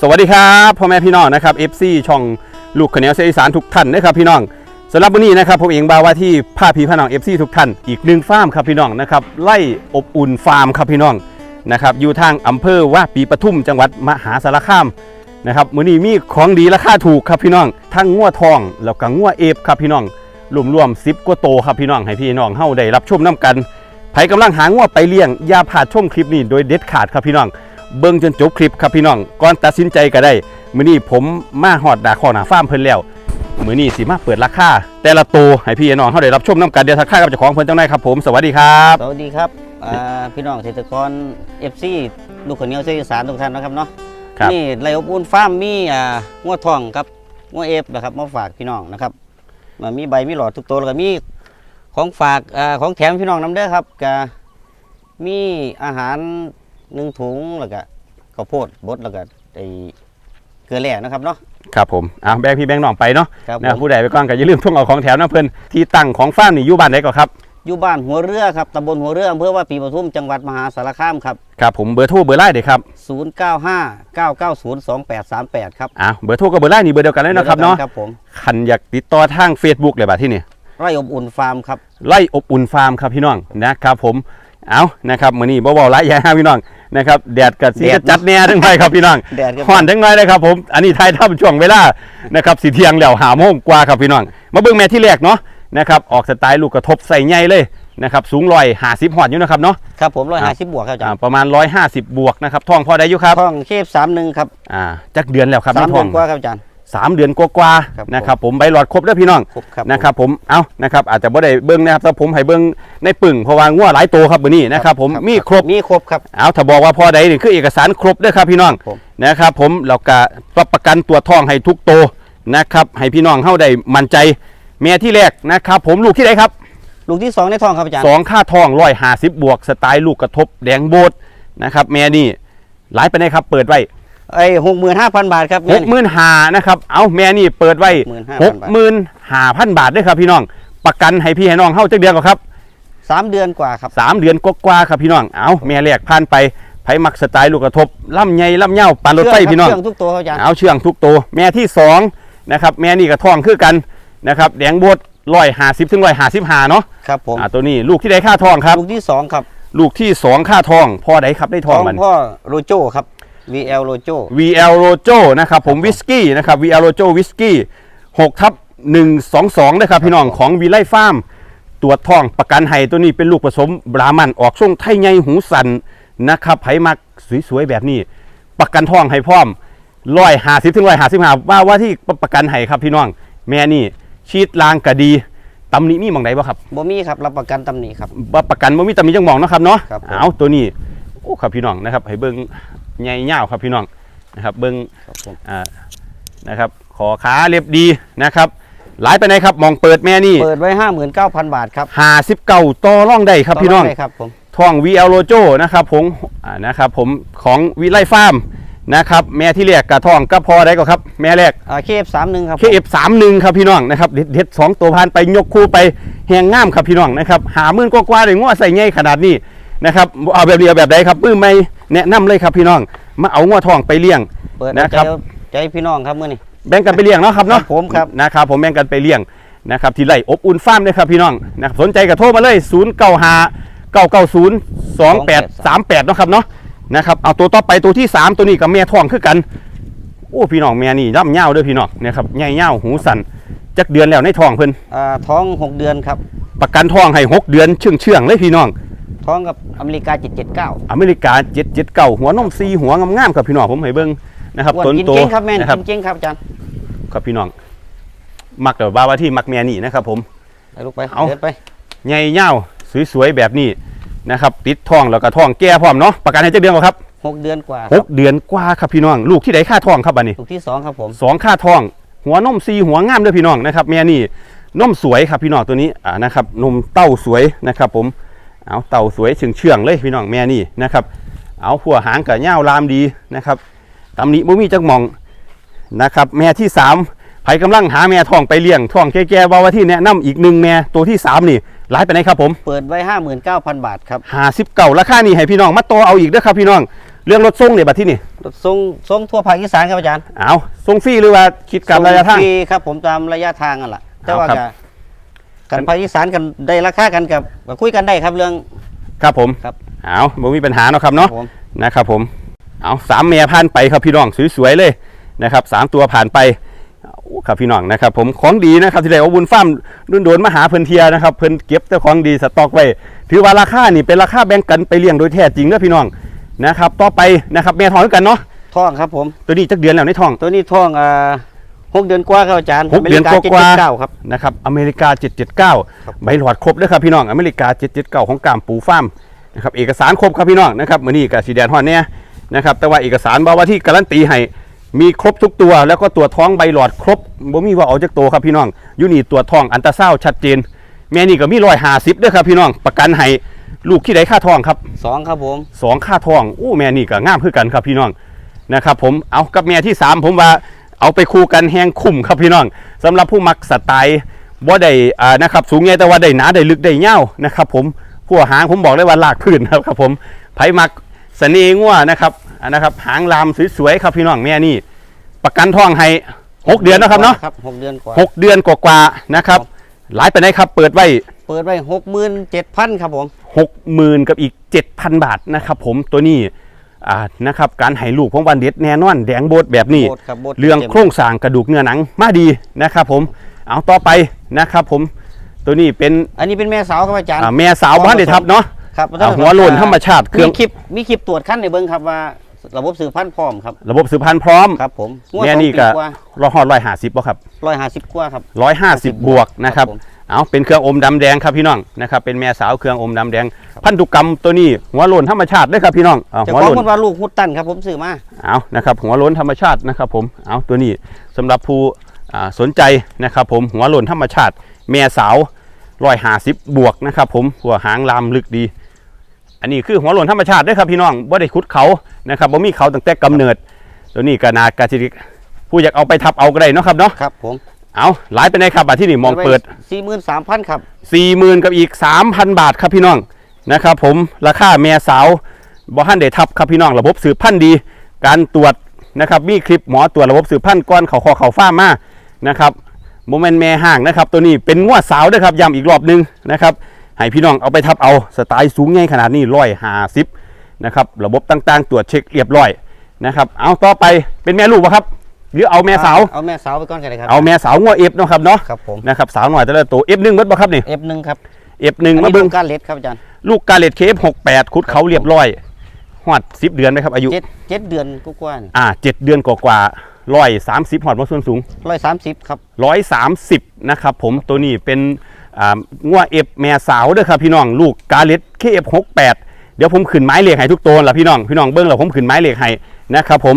สวัสดีครับพ่อแม่พี่น้องนะครับ FC ช่องลูกขนเหนียวเสียงอีสานทุกท่านนะครับพี่น้องสำหรับวันนี้นะครับผมเองบาวว่าที่พาพี่พี่น้อง FC ทุกท่านอีกหนึ่งฟาร์มครับพี่น้องนะครับไล่อบอุ่นฟาร์มครับพี่น้องนะครับอยู่ทางอำเภอว่าปีปทุมจังหวัดมหาสารคามนะครับมื้อนี้มีของดีราคาถูกครับพี่น้อง ทั้งงัวทองแล้วก็งัวเอฟครับพี่น้องรวมๆ10กว่าโตครับพี่น้องให้พี่น้องเฮาได้รับชมน้กันไผกำลังหางัวไปเลี้ยงอย่าพลาดชมคลิปนี้โดยเด็ดขาดครับพี่น้อง เบิ่งจนจบคลิปครับพี่น้องก่อนตัดสินใจก็ได้มื้อนี้ผมมาฮอดดาคอหนาฟาร์มเพิ่นแล้วมื้อนี้สิมาเปิดราคาแต่ละตัวให้พี่น้องเฮาได้รับชมนํกันเดี๋ยวทักทายกับเจ้าของเพิ่นจังไดครับผมสวัสดีครับสวัสดีครับอ่าพี่น้องเกษตรกรเอฟซีลูกขนเหนียวเสียงอีสานทุกท่านนะครับเนาะครับนี่ไรอบอุ่นฟาร์มมีอ่างัวทองครับงัวเอฟนะครับมาฝากพี่น้องนะครับมามีใบมีหลอดทุกตัวแล้วก็มีของฝากอ่าของแถมพี่น้องน้ำเด้อครับก็มีอาหาร หนึ่งถุงแล้วก็ข้าวโพดบดแล้วก็ไอเกลือแร่นะครับเนาะ ครับผมอะแบ่งพี่แบ่งน้องไปเนาะครับนะผม ผู้ใดไปก่อนก็อย่าลืมท่วงเอาของแถวนะเพิ่นที่ตั้งของฟาร์มนี่อยู่บ้านใดก็ครับ อยู่บ้านหัวเรือครับตำบลหัวเรืออำเภอว่าปีปทุมจังหวัดมหาสารคามครับ ครับผมเบอร์โทรเบอร์ไลน์เด้ครับ095 990 2838 ครับอะเบอร์โทรกับเบอร์ไลน์นี่เบอร์เดียวกันเลยนะครับเนาะครับผมคันอยากติดต่อทาง Facebook เลยบัดที่นี่ ไร่อบอุ่นฟาร์มครับ ไล่อบอุ่นฟาร์มครับพี่น้องนะครับผมเอานะครับมื้อนี้บ่เว้าหลายอย่างพี่น้อง นะครับแดดกัดสีแดดจัดแน่ทั้งไปครับพี่น้องแดดครับฮ้อนทั้งน้อยเลยครับผมอันนี้ไทยทํช่วงเวลานะครับสิเที่ยงแล้วหาโมงกว่าครับพี่น้องมาเบิ่งแม่ที่แรกเนาะนะครับออกสไตล์ลูกกระทบใส่ใหญ่เลยนะครับสูง150ฮอดอยู่นะครับเนาะครับผมร้อยห้าสิบบวกครับอาจาอ่ารย์ประมาณ 150 บวกนะครับท้องพอได้อยู่ครับท่องเคฟสามหนึ่งครับอ่าจักเดือนแล้วครับสามในเดืท้ออนงกว่าครับอาจารย์ สามเดือนกว่าครับๆนะครับผมใบหลอดครบแล้วพี่น้องครบครับนะครับผมเอานะครับอาจจะบ่ได้เบิ้งนะครับแต่ผมให้เบิ้งในปึ่งเพราะว่างัวหลายตัวครับมื้อนี้นะครับผมมีครบ มีครบครับ เอาถ้าบอกว่าพอใดนี่คือเอกสารครบเด้อครับพี่น้องผมนะครับผมเราก็รับประกันตัวจทองให้ทุกตัวนะครับให้พี่น้องเฮาได้มั่นใจเมียที่แรกนะครับผมลูกที่ไหนครับลูกที่สองในท้องครับอาจารย์สองค่าทอง150บวกสไตล์ลูกกระทบแดงโบดนะครับแม่นี่หลายไปไหนครับเปิดไว้ ไอ้หกหมื่นห้าพันบาทครับหกหมื่นหานะครับ เอาแม่นี่เปิดไว้หก65,000หมื่นห้าพันบาทด้วยครับพี่น้อง ประกันให้พี่ให้น้องเฮาจักเดือนก่อนครับ สามเดือนกว่าครับ สามเดือนกว่าๆครับพี่น้อง เอาแม่แรกผ่านไปไผมักสไตล์ลูกกระทบล่ำใหญ่ล่ำเง่าปานรถไฟพี่น้อง เครื่องทุกตัวครับอาจารย์ เอาเชื่องทุกตัวแม่ที่สองนะครับแม่นี่กระท้องคือกันนะครับแดงโบดร้อยห้าสิบถึงร้อยห้าสิบห้าเนาะครับผม อ่าตัวนี้ลูกที่ได้ค่าทองครับ ลูกที่สองครับลูกที่สองค่าทองพ่อใดครับได้ทองมันพ่อโรโจครับ VL โรโจ VL Rojo นะครับผมวิสกี้นะครับ VL Rojo วิสกี้6ทับ122นะครับพี่น้องของวีไลฟาร์มตรวจทองประกันให้ตัวนี้เป็นลูกผสมบรามันออกช่วงไทยใหญ่หูสันนะครับไผมักสวยๆแบบนี้ ประกันทองให้พร้อมร้อยหาสิบถึงร้อยหาสิบหาว่าว่าที่ประกันให้ครับพี่น้อง แม่นี่ชีดลางกะดีตำหนิมีหมองไหนบ่ครับบ่มีครับรับประกันตำหนิครับบ่ประกันบ่มีตำหนิจังหมองเนาะครับเนาะครับผมเอาตัวนี้โอ้ครับพี่น้องนะครับให้เบิ่ง ใหญ่ยาวครับพี่น้องนะครับเบิ่งครับผมอ่านะครับขอขาเรียบดีนะครับหลายไปไหนครับมองเปิดแม่นี่เปิดไว้ห้าหมื่นเก้าพันบาทครับหาสิบเก่าต่อร่องได้ครับพี่น้องต่ได้ครับผมทอง VL Lojo นะครับผมอ่านะครับผมของวิไลฟาร์มนะครับแม่ที่แรกกระทองก็พอได้ก็ครับ แม่แรกอ่าเคฟสามหนึ่งครับ KF31 ครับพี่น้องนะครับเด็ดเด็ดสองตัวพันไปยกคู่ไปแหงงามครับพี่น้องนะครับหามื่นกว่าๆเลยง้อใส่ใหญ่ขนาดนี้ นะครับเอาแบบนี้เอาแบบใดครับปื้มไม่แนะนำเลยครับพี่น้อง มาเอาง้อทองไปเลี้ยงเปิดนะนะคครัรับ บใจพี่น้องครับมื่อนี้ แบ่งกันไปเลี้ยงเนาะครับเนาะครับผมครับ นะครับผมแบ่งกันไปเลี้ยงนะครับที่ไร่อบอุ่นฟาร์มเลยครับพี่น้องนะครับสนใจก็โทรมาเลย 0 9 5 9 9 0 2 8 3 8เนาะครับเนาะนะครับเอาตัวต่อไปตัวที่ 3 ตัวนี้กับแม่ท้องคือกัน โอ้พี่น้องแม่นี่ร่ำเง่าวเด้วยพี่น้องนะครับใหญ่เง่าวหูสันจักเดือนแล้วในท้องเพิ่นอ่าท้องหกเดือนครับ ประกันท้องให้ 6 เดือนเชื่องเชื่องๆเลยพี่น้อง ท้องกับอเมริกาเจ็ดเจ็ดเก้าอเมริกา7 7เก่าหัวนมซีหัวงามๆครับพี่น้องผมให้เบิ่งนะครับอ้วนต้นกินโตเก่งครับแม่นนะครับกินเก่งครับอาจารย์ครับพี่น้อง มักแต่ว่าว่าที่มักแม่นี่นะครับ ผม ไปลูกไปเอาเดินไปใหญ่เง่าวสวยๆแบบนี้นะครับ ติดทองแล้วก็ทองแก่พร้อมเนาะประกันให้เจ้าเดือนบ่ครับหกเดือนกว่าหกเดือนกว่าครับพี่น้อง ลูกที่ไหนค่าทองครับอันนี้ ลูกที่สองครับผม สองค่าทอง หัวนมซีหัวงามเด้วยพี่น้องนะครับแม่นี่นมสวยครับพี่น้องตัวนี้อ่านะครับนมเต้าสวยนะครับผม เอาเต้าสวยเชื่องเชื่องๆเลยพี่น้องแม่นี่นะครับ เอาหัวหางกับเง่าวลามดีนะครับตำหนิบ่มีจักหมองนะครับ แม่ที่สามไผกำลังหาแม่ทองไปเลี้ยงทองแก่ๆว่าว่าที่แนะนำอีกหนึ่งแม่ตัวที่สามนี่หลายไปไหนครับผมเปิดไว้ห้าหมื่นเก้าพันบาทครับหาสิบเก่าราคานี่ให้พี่น้องมาโตอเอาอีกเด้อครับพี่น้องเรื่องรถส่งเนี่ยบัดที่นี่รถส่งส่งทั่วภาคอีสานครับอาจารย์เอาส่งฟรีหรือว่าคิดกับระยะทางส่ฟรีครับผมตามระยะทางกันล่ะแต่ว่าเอาครับ ก็กันภาคอีสานกันได้ราคากันกับก็คุยกันได้ครับเรื่อง ครับผมครับเอาบ่มีปัญหาเนาะครับเนาะผม นะครับผมเอาสามเมียผ่านไปครับพี่น้องสวยๆเลยนะครับสามตัวผ่านไปโอ้ครับพี่น้องนะครับ ผมของดีนะครับที่ได้เอาบุญฟ้าร์มดุนโดนๆมาหาเพิ่นเทียนะครับเพิ่นเก็บแต่ของดีสต็อกไว้ถือว่าราคานี่เป็นราคาแบ่งกันไปเลี้ยงโดยแท้จริงเด้อพี่น้องนะครับ ต่อไปนะครับแม่ทองด้วยกันเนาะท่องครับผม ตัวนี้จักเดือนแล้วในท้องตัวนี้ท่องอ่า หกเดือนกว่าครับอาจารย์หกเดือนกว่าๆเก้าครับนะครับอเมริกาครับ779ใบหลอดครบเด้วยครับพี่น้องอเมริกา 779 ของกามปูฟาร์มนะครับเอกสารครบครับพี่น้องนะครับมื้อนี้ก็สีแดนฮอนเนี่ยนะครับแต่ว่าเอกสารบอกว่าที่การันตีให้มีครบทุกตัวแล้วก็ตัวจท้องใบหลอดครบบ่มีว่าเอาจากตัวครับพี่น้องอยู่นี่ตัวจท้องอันตราซาวด์ชัดเจน แม่นี่ก็มีรอยหาซิบด้วยครับพี่น้องประกันให้ลูกที่ใดค่าทองครับสองครับผมสองค่าทองอู้แม่นี่ก็งามคือกันครับพี่น้องนะครับผมเอากับแม่ที่สามผมว่า เอาไปคู่กันแหงคุ้มครับพี่น้องสำหรับผู้มักสไตล์บ่ได้อ่านะครับสูงใหญ่แต่ว่าได้หนาได้ลึกได้เง่าวนะครับผมผู้หางผมบอกเลยว่าลากพื้นครับครับผมไผมักเสน่ห์งัวนะครับอ่านะครับหางลามสวยๆครับพี่น้องแม่นี่ ประกันทองให้หกเดือนนะครับเนาะครับหกเดือนกว่าหกเดือนกว่าๆนะครับ หลายไปไหนครับ เปิดไว้เปิดไว้หกหมื่นเจ็ดพันครับผมหกหมื่นกับอีก7,000บาทนะครับผมตัวนี้ อ่านะครับการให้ลูกของวันเด็ดแน่นอนแดงโบดแบบนี้ โบดครับโบดเรื่องต็มโครงสร้างกระดูกเนื้อหนังมาดีนะครับผมเอาต่อไปนะครับผมตัวนี้เป็นอันนี้เป็นแม่สาวครับอาจารย์อ่าแม่สาวบ้านเดทับเนาะครับอ่าหัวโลนธรรมชาติเครื่องมีคลิปมีคลิปตรวจขั้นในเบิ้งครับว่า ระบบสื่อพันธุ์พร้อมครับระบบสืบพันธุ์พร้อมครับผมแม่นี่ก็รอหอดร้อยห้าสิบป่ะครับร้อยห้าสิบกว่าครับร้อยห้าสิบบวกนะครับผม เอาเป็นเครื่องอมดำแดงครับพี่น้องนะครับเป็นแม่สาวเครื่องอมดำแดง พันธุกรรมตัวนี้หัวโลนธรรมชาติเลยครับพี่น้องอ่าเจะหัวของโลนคนว่าลูกฮุดตันครับผมซื้อมาเอานะครับหัวโล้นธรรมชาตินะครับผมเอาตัวนี้สำหรับผู้อ่าสนใจนะครับผมหัวโล้นธรรมชาติ แม่สาวร้อยหาสิบบวกนะครับผมหัวหางลามลึกดี อันนี้คือหัวโล้นธรรมชาติเด้วยครับพี่น้องบ่ได้ขุดเขานะครับบ่มีเขาตั้งแต่กำเนิด ตัวนี้ก็นากาจิริผู้อยากเอาไปทับเอาก็ได้เนาะครับเนาะครับผม เอาหลายไปไหนครับบัดที่นี่มองเปิดสี่หมื่นสามพันครับสี่หมื่นกับอีกสามพันบาทครับพี่น้องนะครับผมราคาแม่สาวบอฮันเดทับครับพี่น้องระบบสืบพันธุ์ดี การตรวจนะครับมีคลิปหมอตรวจระบบสืบพันธุ์ก้อนเขาคอเขาฟ้ามานะครับโมเมนต์แม่ห่างนะครับ ตัวนี้เป็นงวดสาวด้วยครับย้ำอีกรอบหนึงนะครับให้พี่น้องเอาไปทับเอาสไตล์สูงใหญ่ขนาดนี้ร้อยห้าสิบนะครับระบบต่างๆ ตรวจเช็คเรียบร้อยนะครับเอาต่อไปเป็นแม่ลูกปะครับ หรือเอาแม่สาว เอาแม่สาวไปก่อนกันเลยครับเอาแม่สาวงัวเอฟเนาะครับเนาะครับผมนะครับสาวหน่อยแต่ละตัวเอฟหนึ่งเบิดบ่ครับนี่เอฟหนึ่งครับเอฟหนึ่งอันมานี้เบิ่งลูกการเล็ดครับอาจารย์ลูกกาเลตเคฟหกแปดคุดเขาเรียบร้อยหอดสิบเดือนไหมครับอายุเจ็ดเจ็ดเดือนกว่าๆนี่อ่าเจ็ดเดือนกว่าๆร้อยสามสิบหอดมาส่วนสูงร้อยสามสิบครับร้อยสามสิบนะครับผมตัวนี้เป็นอ่างัวเอฟแม่สาวเด้อครับพี่น้องลูกกาเลตเคฟหกแปดเดี๋ยวผมขึ้นไม้เหล็กให้ทุกตัวละพี่น้องพี่น้องเบิ้งแล้วผมขึ้นไม้เหล็กให้นะครับผม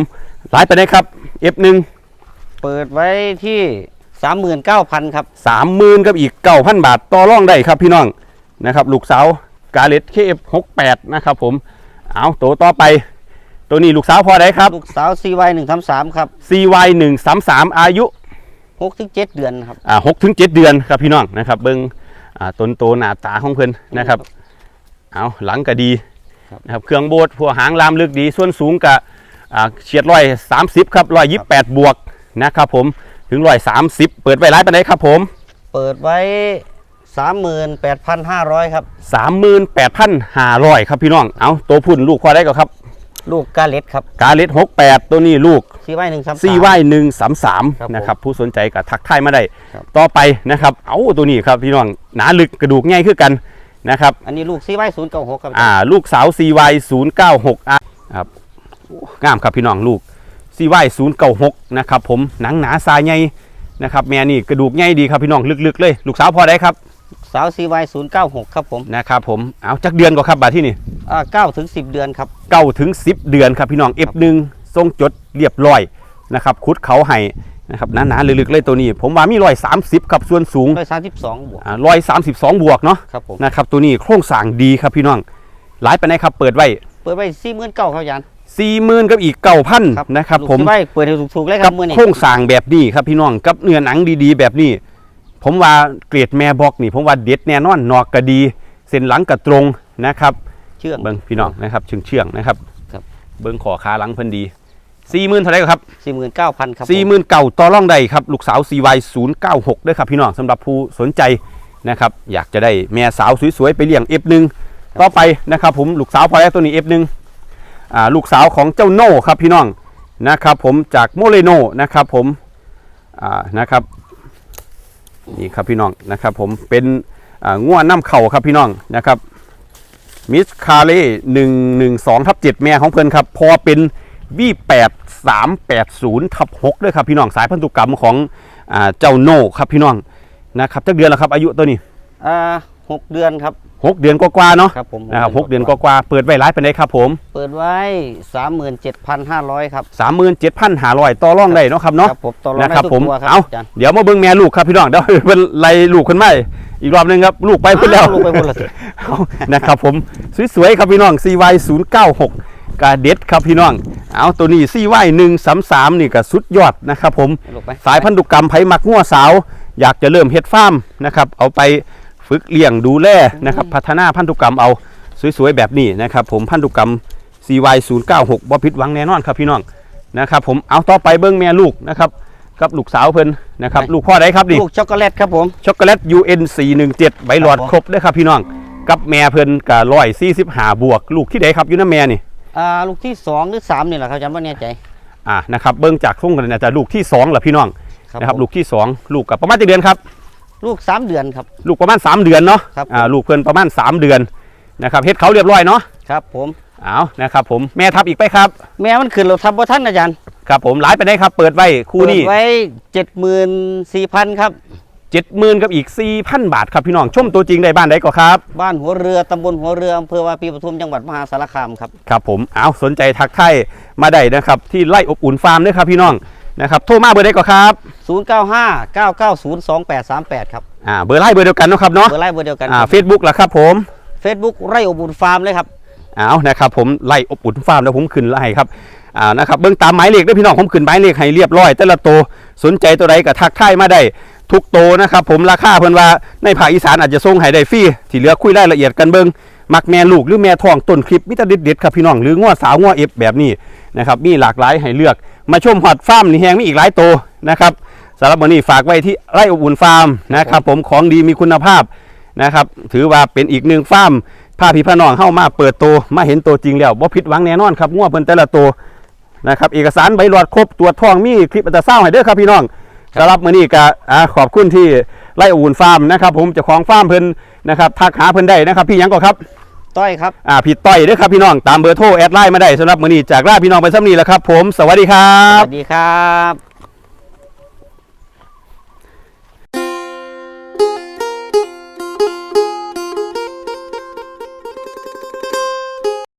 หลายไปได้ครับ เอฟหนึ่งเปิดไว้ที่สามหมื่นเก้าพันครับสามหมื่นกับอีกเก้าพันบาทต่อรองได้ครับพี่น้องนะครับลูกสาวกาเลตเคฟหกแปดนะครับผมเอาตัวต่อไป ตัวนี้ลูกสาวพอได้ครับ ลูกสาวซีวายหนึ่งทำสามครับ CY 1 3 3อายุหกถึงเจ็ดเดือนครับอ่า6ถึง7เดือนครับพี่น้องนะครับเบิ้งอ่าต้นโตหน้าตาของเพิ่นนะครับเอาหลังก็ดีครับนะครับเครื่องโบดหัวหางลามลึกดีส่วนสูงกับอ่า เฉียดร้อยสามสิบครับร้อยยี่แปดบวกนะครับผมถึงร้อยสามสิบเปิดไว้ร้ายไปไหนครับผม เปิดไว้สามหมื่นแปดพันห้าร้อยครับสามหมื่นแปดพันห้าร้อยครับพี่น้องเอาตัวพุ่นลูกควาได้ก็ครับ ลูกกาเล็ดครับกาเลตหกแปดตัวนี้ลูกซีวายหนึ่งทำสาม CY หนึ่งสามสามครับผมนะครับผู้สนใจก็ทักทายมาได้ครับต่อไปนะครับ เอาตัวนี้ครับพี่น้องหนาลึกกระดูกง่ายขึ้นกันนะครับอันนี้ลูกซีวายศูนย์เก้าหกครับอ่าลูกสาว CY 0 9 6อะครับโอ้ งามครับพี่น้องลูก CY 0 9 6นะครับผมหนังหนาสายใหญ่นะครับแม่นี่กระดูกใหญ่ดีครับพี่น้องลึกๆเลย ลูกสาวพอได้ครับสาวซีวายศูนย์เก้าหกครับผมนะครับผมเอาจักเดือนก็ครับบาดที่นี่อ่าเก้าถึงสิบเดือนครับเก้าถึง10เดือนครับพี่น้อง F1 ทรงจดเรียบร้อยนะครับคุดเขาให้นะครับหนาๆลึกๆเลยตัวนี้ ผมว่ามีร้อยสามสิบครับส่วนสูงร้อยสามสิบสองบวกร้อยสามสิบสองบวกเนาะครับผมนะครับตัวนี้โครงสร้างดีครับพี่น้องหลายไปไหนครับเปิดไว้เปิดไว้สี่หมื่นเก้าครับอาจารย์ สี่หมื่นกับอีกเก้าพันนะครับ ผมลูกซีวายเปิดให้ถูกๆเลยคกัรับบมือนี้โครงสร้างแบบนี้ครับพี่น้องกับเนื้อหนังดีๆ แบบนี้ ผมว่าเกรดแม่บอกนี่ ผมว่าเด็ดแน่นอนนอกก็ดี เส้นหลังก็ตรงนะครับ เชื่อง เบิ้งพี่น้องนะครับเชื่องเชื่องๆนะครับ ครับ เบิ้งขอขาหลังเพิ่นดีสี่หมื่นเท่าไหรครับสี่หมื่นเก้าพันครับสี่หมื่นเก่าต่อร่องใดครับ ลูกสาว CY 0 9 6ด้วยครับพี่น้องสำหรับผู้สนใจนะครับ อยากจะได้แม่สาวสวยๆ ไปเลี้ยง F1 ต่อไปนะครับผมลูกสาวพอแล้วตัวนี้ F1 อ่า ลูกสาวของเจ้าโน่ครับพี่น้องนะครับผมจากโมเรโนนะครับผมนะครับนี่ครับพี่น้องนะครับผมเป็นง่วนน้ำเข่าครับพี่น้องนะครับมิสคาเล่หนึ่งหนึ่งสองทับเจ็ดแม่ของเพิ่นครับ พอเป็น V8 380ทับ6ด้วยครับพี่น้องสายพันธุกรรมของอเจ้าโน่ครับพี่น้องนะครับจักเดือนแล้วครับอายุตัวนี้อ่าหกเดือนครับ 6เดือนกว่าๆเนาะครับผมนะครับ6เดือนกว่าๆเปิดไว้ร้ายเป็นไดครับผมเปิดไว้สามหมื่นเจ็ดพันห้าร้อยครับ37,500ต่อรองได้เนาะครับเนาะ ครับผมต่อรองนะได้ครับทุกผมตัวครับเอาอาจารย์เดี๋ยวมาเบิ่งแม่ลูกครับพี่น้องเดี๋ยวเพิ่นไล่ลูกขึ้นมาอีกรอบหนึงครับลูกไปเพิ่นแล้ว อ้าวลูกไปพุ่นและสิ เอานะครับผมสวยๆครับพี่น้อง CY 096กาเด็ดครับพี่น้อง เอาตัวนี้ CY 133นี่ก็สุดยอดนะครับผมลูกไป สายพันธุกรรมไผมักงัวสาว อยากจะเริ่มเฮ็ดฟาร์มนะครับ เอาไป ฝึกเลี้ยงดูแลนะครับพัฒนาพันธุกรรมเอาสวยๆแบบนี้นะครับ ผมพันธุกรรม CY 096 บ่ผิดหวังแน่นอนครับพี่น้องนะครับ ผมเอาต่อไปเบิ้งแม่ลูกนะครับกับลูกสาวเพิ่นนะครับลูกพ่อใดครับนี่ลูกช็อกโกแลตครับผมช็อกโกแลต UN 417 ใบหลอดครับผมครบเด้อครับพี่น้องกับแม่เพิ่นกับร้อยสี่สิบห้าบวก ลูกที่ใดครับอยู่น้ำแม่นี่อ่าลูกที่สองหรือสามนี่แหละครับอาจารย์ว่าแน่ใจอ่านะครับเบิ่งจากส่งกันอาจจะลูกที่สองเหรอพี่น้องนะครับผมลูกที่สองลูกกับประมาณกี่เดือนครับ ลูกสามเดือนครับ ลูกประมาณ 3 เดือนเนาะครับ อ่าลูกเพิ่นประมาณ 3 เดือนนะครับเฮ็ดเขาเรียบร้อยเนาะครับ ผมเอานะครับผมแม่ทับอีกไปครับแม่มันขึ้นเราทำบ่ท่านอาจารย์ครับผมหลายไปได้ครับ เปิดไว้คู่นี้ เปิดไว้เจ็ดหมื่นสี่พันครับ เจ็ดหมื่นกับอีก4,000บาทครับพี่น้องชมตัวจริงได้บ้านใดก็ครับ บ้านหัวเรือตำบลหัวเรืออำเภอวาปีปทุมจังหวัดมหาสารคามครับ ครับผมเอาสนใจทักทายมาได้นะครับ ที่ไล่อบอุ่นฟาร์มด้วยครับพี่น้อง นะครับโทรมาเบอร์ใดก็ครับ095 990 2838 ครับอ่าเบอร์ไล่เบอร์เดียวกันเนาะครับเนาะเบอร์ไล่เบอร์เดียวกันอ่าเฟซบุ๊กล่ะครับผมเฟซบุ๊กไร่อบอุ่นฟาร์มเลยครับเอานะครับผมไล่อบอุ่นฟาร์มแล้วผมขึ้นไล่ครับอ่านะครับเบื้องตามหมายเลขด้วยพี่น้องผมขึ้นหมายเลขให้เรียบร้อย แต่ละตัวสนใจตัวใดก็ทักทายมาได้ทุกโตวนะครับผมราคาเพิ่นว่าในภาคอีสานอาจจะส่งให้ได้ฟรีที่เหลือคุยรายละเอียดกันเบิ่งมักแม่ลูกหรือแม่ทองต้นคลิปมิตรเด็ดๆครับพี่น้องหรือง้อสาวง้อเอฟแบบนี้นะครับมีหลากหลายให้เลือก มาชมฮอดฟาร์มนี่แฮงมีอีกหลายตัวนะครับสำหรับวันนี้ฝากไว้ที่ไร่อบอุ่นฟาร์มนะครับ ผมของดีมีคุณภาพนะครับ ถือว่าเป็นอีกหนึ่งฟาร์มพาพี่พาน้องเข้ามาเปิดตัวมาเห็นตัวจริงแล้วบ่ผิดหวังแน่นอนครับงัวเพิ่นแต่ละตัวนะครับเอกสารใบหลอดครบตรวจทองมีคลิปอัลตราซาวด์ให้เด้อครับพี่น้องสำหรับมื้อนี้ก็อ่าขอบคุณที่ไล่อุ่นฟาร์มนะครับ ผมเจ้าของฟาร์มเพิ่นนะครับทักหาเพิ่นได้นะครับ พี่หยังก็ครับ ต้อยครับอ่าพี่ต้อยเด้อครับพี่น้องตามเบอร์โทรแอดไลน์มาได้สำหรับมื้อนี้จากลาพี่น้องไปซ้ำนี้แหล้วครับ ผมสวัสดีครัสบ วัสดีครับ